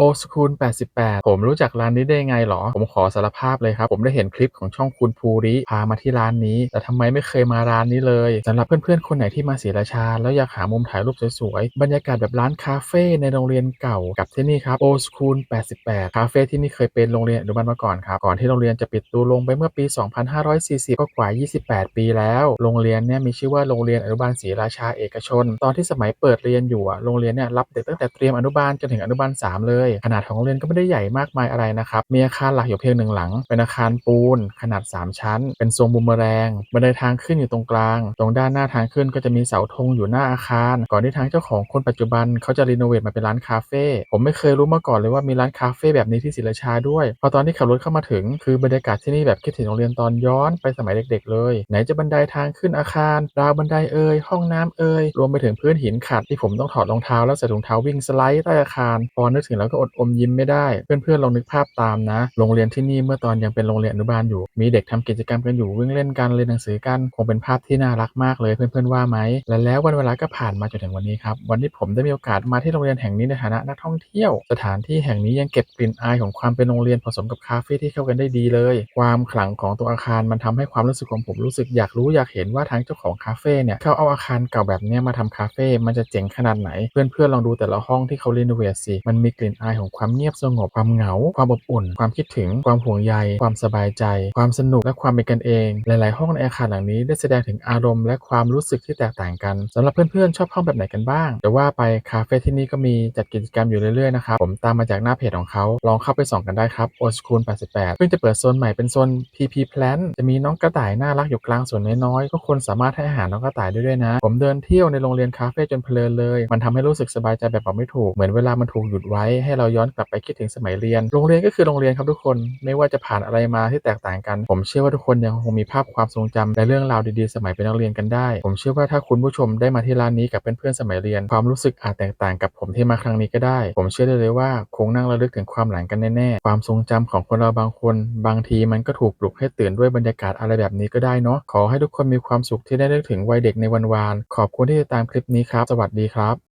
โอ School 88 ผมรู้จักร้านนี้ได้ยังไงเหรอ ผมขอสารภาพเลยครับ ผมได้เห็นคลิปของช่องคุณภูริพามาที่ร้านนี้ แต่ทำไมไม่เคยมาร้านนี้เลยสำหรับเพื่อนๆ คนไหนที่มาศรีราชา แล้วอยากหามุมถ่ายรูปสวยๆ บรรยากาศแบบร้านคาเฟ่ในโรงเรียนเก่ากับที่นี่ครับโอ School 88 คาเฟ่ที่นี่เคยเป็นโรงเรียนอนุบาลมาก่อนครับ ก่อนที่โรงเรียนจะปิดตัวลงไปเมื่อปี 2540 ก็กว่า 28 ปีแล้ว โรงเรียนเนี่ยมีชื่อว่าโรงเรียนอนุบาลศรีราชาเอกชน ตอนที่สมัยเปิดเรียนอยู่โรงเรียนเนี่ยรับเด็กตั้งแต่เตรียมอนุบาลจนถึงอนุบาล 3 เลยขนาดของโรงเรียนก็ไม่ได้ใหญ่มากมายอะไรนะครับมีอาคารหลักอยู่เพียงหนึ่งหลัง เป็นอาคารปูน ขนาด 3 ชั้น เป็นทรงบูมเมแรงบันไดทางขึ้นอยู่ตรงกลาง ตรงด้านหน้าทางขึ้นก็จะมีเสาธงอยู่หน้าอาคาร ก่อนที่ทางเจ้าของคนปัจจุบันเขาจะรีโนเวทมาเป็นร้านคาเฟ่ผมไม่เคยรู้มาก่อนเลยว่ามีร้านคาเฟ่แบบนี้ที่ศรีราชาด้วยพอตอนที่ขับรถเข้ามาถึง คือบรรยากาศที่นี่แบบคิดถึงโรงเรียนตอนย้อนไปสมัยเด็ก ๆ เลย ไหนจะบันไดทางขึ้นอาคารราวบันไดเอ่ยห้องน้ำเอ่ยรวมไปถึงพื้นหินขัดที่ผมต้องถอดรองเท้าแล้วใส่ถุงเท้าวิ่งสไลด์ใต้อาคารพอนึกถึงแล้วก็อดอมยิ้มไม่ได้ เพื่อนๆลองนึกภาพตามนะ โรงเรียนที่นี่เมื่อตอนยังเป็นโรงเรียนอนุบาลอยู่ มีเด็กทำกิจกรรมกันอยู่วิ่งเล่นกันเรียนหนังสือกัน คงเป็นภาพที่น่ารักมากเลยเพื่อนๆว่าไหม และแล้ววันเวลาก็ผ่านมาจนถึงวันนี้ครับ วันที่ผมได้มีโอกาสมาที่โรงเรียนแห่งนี้ในฐานะนักท่องเที่ยว สถานที่แห่งนี้ยังเก็บกลิ่นอายของความเป็นโรงเรียนผสมกับคาเฟ่ที่เข้ากันได้ดีเลย ความขลังของตัวอาคารมันทำให้ความรู้สึกของผมรู้สึกอยากรู้อยากเห็นว่าทางเจ้าของคาเฟ่เนี่ยเขาเอาอาคารเก่าแบบนี้มาทำคาเฟ่มันจะเจ๋งขนาดไหน เพื่อนๆลองดูแต่ละห้องที่เขารีโนเวทสิมันมีกลิ่นอายของความเงียบสงบความเหงา ความอบอุ่น ความคิดถึง ความห่วงใย ความสบายใจ ความสนุกและความเป็นกันเอง หลาย ๆ ห้องในอาคารหลังนี้ได้แสดงถึงอารมณ์และความรู้สึกที่แตกต่างกันสำหรับเพื่อน ๆ ชอบห้องแบบไหนกันบ้าง แต่ว่าไปคาเฟ่ที่นี่ก็มีจัดกิจกรรมอยู่เรื่อย ๆ นะครับ ผมตามมาจากหน้าเพจของเขา ลองเข้าไปส่องกันได้ครับ o s c h o o l 88 เพิ่งจะเปิดโซนใหม่เป็นโซน PP Plan จะมีน้องกระต่ายน่ารักอยู่กลางสวนน้อยๆก็คนสามารถให้อาหารน้องกระต่ายได้ด้วยนะ ผมเดินเที่ยวในโรงเรียนคาเฟ่จนเพลินเลย มันทำให้รู้สึกสบายใจแบบบอกไม่ถูก เหมือนเวลามันถูกหยุดไว้ใให้เราย้อนกลับไปคิดถึงสมัยเรียน โรงเรียนก็คือโรงเรียนครับทุกคน ไม่ว่าจะผ่านอะไรมาที่แตกต่างกัน ผมเชื่อว่าทุกคนยังคงมีภาพความทรงจำและเรื่องราวดีๆ สมัยเป็นนักเรียนกันได้ ผมเชื่อว่าถ้าคุณผู้ชมได้มาที่ร้านนี้กับเพื่อนๆสมัยเรียน ความรู้สึกอาจแตกต่างกับผมที่มาครั้งนี้ก็ได้ ผมเชื่อได้เลยว่าคงนั่งระลึกถึงความหลังกันแน่ๆ ความทรงจำของคนเราบางคน บางทีมันก็ถูกปลุกให้ตื่นด้วยบรรยากาศอะไรแบบนี้ก็ได้เนาะขอให้ทุกคนมีความสุขที่ได้นึกถึงวัยเด็กในวันวานขอบคุณที่ติดตามคลิปนี้ครับ สวัสดีครับ